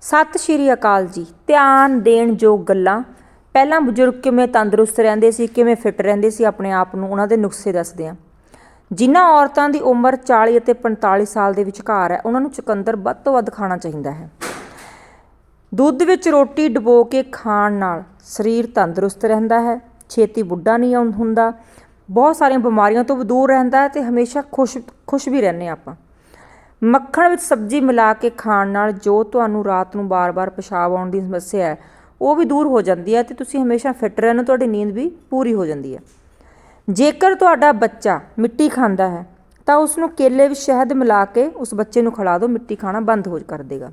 ਸਤਿ ਸ਼੍ਰੀ ਅਕਾਲ ਜੀ। ਧਿਆਨ ਦੇਣ ਯੋਗ ਗੱਲਾਂ। ਪਹਿਲਾਂ ਬਜ਼ੁਰਗ ਕਿਵੇਂ ਤੰਦਰੁਸਤ ਰਹਿੰਦੇ ਸੀ, ਕਿਵੇਂ ਫਿੱਟ ਰਹਿੰਦੇ ਸੀ, ਆਪਣੇ ਆਪ ਨੂੰ ਉਹਨਾਂ ਦੇ ਨੁਸਖੇ ਦੱਸਦੇ ਆ ਜਿਨ੍ਹਾਂ ਔਰਤਾਂ ਦੀ ਉਮਰ 40 ਅਤੇ 45 ਸਾਲ ਦੇ ਵਿਚਕਾਰ ਹੈ, ਉਹਨਾਂ ਨੂੰ ਚੁਕੰਦਰ ਵੱਧ ਤੋਂ ਵੱਧ ਖਾਣਾ ਚਾਹੀਦਾ ਹੈ। ਦੁੱਧ ਵਿੱਚ ਰੋਟੀ ਡਬੋ ਕੇ ਖਾਣ ਨਾਲ ਸਰੀਰ ਤੰਦਰੁਸਤ ਰਹਿੰਦਾ ਹੈ, ਛੇਤੀ ਬੁੱਢਾ ਨਹੀਂ ਆਉਂ- ਹੁੰਦਾ। ਬਹੁਤ ਸਾਰੀਆਂ ਬਿਮਾਰੀਆਂ ਤੋਂ ਵੀ ਦੂਰ ਰਹਿੰਦਾ ਹੈ ਤੇ ਹਮੇਸ਼ਾ ਖੁਸ਼ ਖੁਸ਼ ਵੀ ਰਹਿੰਦੇ ਹਾਂ ਆਪਾਂ। ਮੱਖਣ ਵਿੱਚ ਸਬਜ਼ੀ ਮਿਲਾ ਕੇ ਖਾਣ ਨਾਲ ਜੋ ਤੁਹਾਨੂੰ ਰਾਤ ਨੂੰ ਬਾਰ-ਬਾਰ ਪਿਸ਼ਾਬ ਆਉਣ ਦੀ ਸਮੱਸਿਆ ਹੈ, ਉਹ ਵੀ ਦੂਰ ਹੋ ਜਾਂਦੀ ਹੈ ਤੇ ਤੁਸੀਂ ਹਮੇਸ਼ਾ ਫਿੱਟ ਰਹਿੰਦੇ ਹੋ ਤੁਹਾਡੀ ਨੀਂਦ ਵੀ ਪੂਰੀ ਹੋ ਜਾਂਦੀ ਹੈ। ਜੇਕਰ ਤੁਹਾਡਾ ਬੱਚਾ ਮਿੱਟੀ ਖਾਂਦਾ ਹੈ, ਤਾਂ ਉਸ ਨੂੰ ਕੇਲੇ ਵਿੱਚ ਸ਼ਹਿਦ ਮਿਲਾ ਕੇ ਉਸ ਬੱਚੇ ਨੂੰ ਖਿਲਾ ਦਿਓ, ਮਿੱਟੀ ਖਾਣਾ ਬੰਦ ਹੋ ਕਰ ਦੇਗਾ।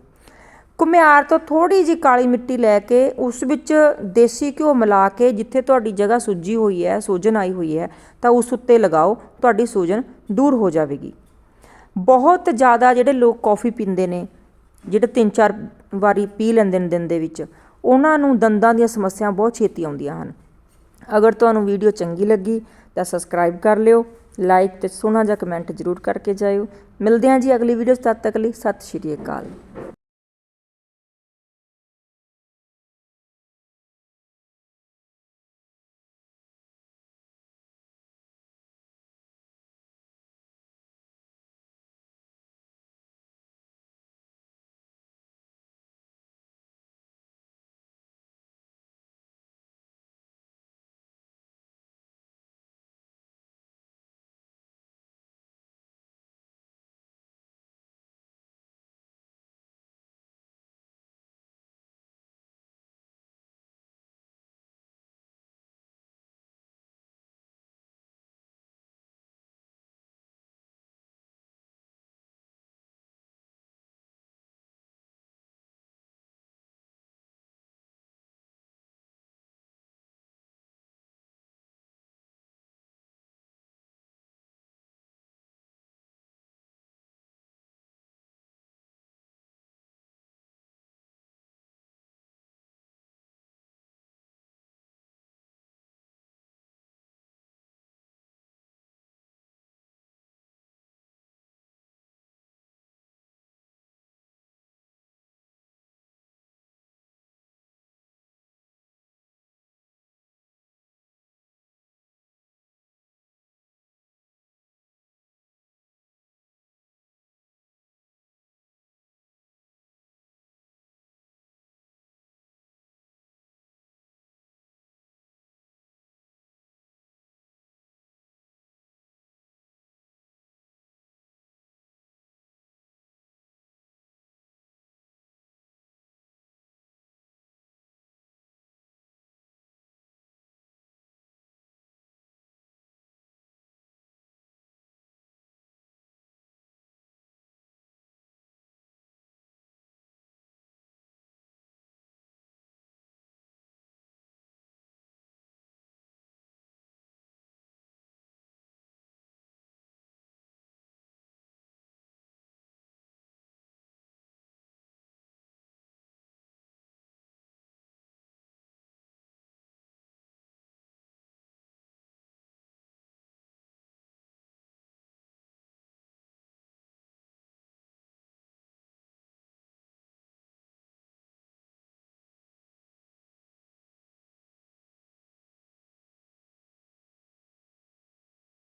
ਘੁਮਿਆਰ ਤੋਂ ਥੋੜੀ ਜਿਹੀ ਕਾਲੀ ਮਿੱਟੀ ਲੈ ਕੇ ਉਸ ਵਿੱਚ ਦੇਸੀ ਘਿਓ ਮਿਲਾ ਕੇ ਜਿੱਥੇ ਤੁਹਾਡੀ ਜਗ੍ਹਾ ਸੁੱਜੀ ਹੋਈ ਹੈ, ਸੂਜਨ ਆਈ ਹੋਈ ਹੈ, ਤਾਂ ਉਸ ਉੱਤੇ ਲਗਾਓ, ਤੁਹਾਡੀ ਸੂਜਨ ਦੂਰ ਹੋ ਜਾਵੇਗੀ। ਬਹੁਤ ਜ਼ਿਆਦਾ ਜਿਹੜੇ ਲੋਕ ਕੌਫੀ ਪੀਂਦੇ ਨੇ, ਜਿਹੜੇ ਤਿੰਨ ਚਾਰ ਵਾਰੀ ਪੀ ਲੈਂਦੇ ਨੇ ਦਿਨ ਦੇ ਵਿੱਚ, ਉਹਨਾਂ ਨੂੰ ਦੰਦਾਂ ਦੀਆਂ ਸਮੱਸਿਆਵਾਂ ਬਹੁਤ ਛੇਤੀ ਆਉਂਦੀਆਂ ਹਨ। ਅਗਰ ਤੁਹਾਨੂੰ ਵੀਡੀਓ ਚੰਗੀ ਲੱਗੀ ਤਾਂ ਸਬਸਕ੍ਰਾਈਬ ਕਰ ਲਿਓ, ਲਾਈਕ ਤੇ ਸੋਹਣਾ ਜਿਹਾ ਕਮੈਂਟ ਜ਼ਰੂਰ ਕਰਕੇ ਜਾਇਓ। ਮਿਲਦੇ ਹਾਂ ਜੀ ਅਗਲੀ ਵੀਡੀਓ ਤਦ ਤੱਕ ਲਈ ਸਤਿ ਸ਼੍ਰੀ ਅਕਾਲ।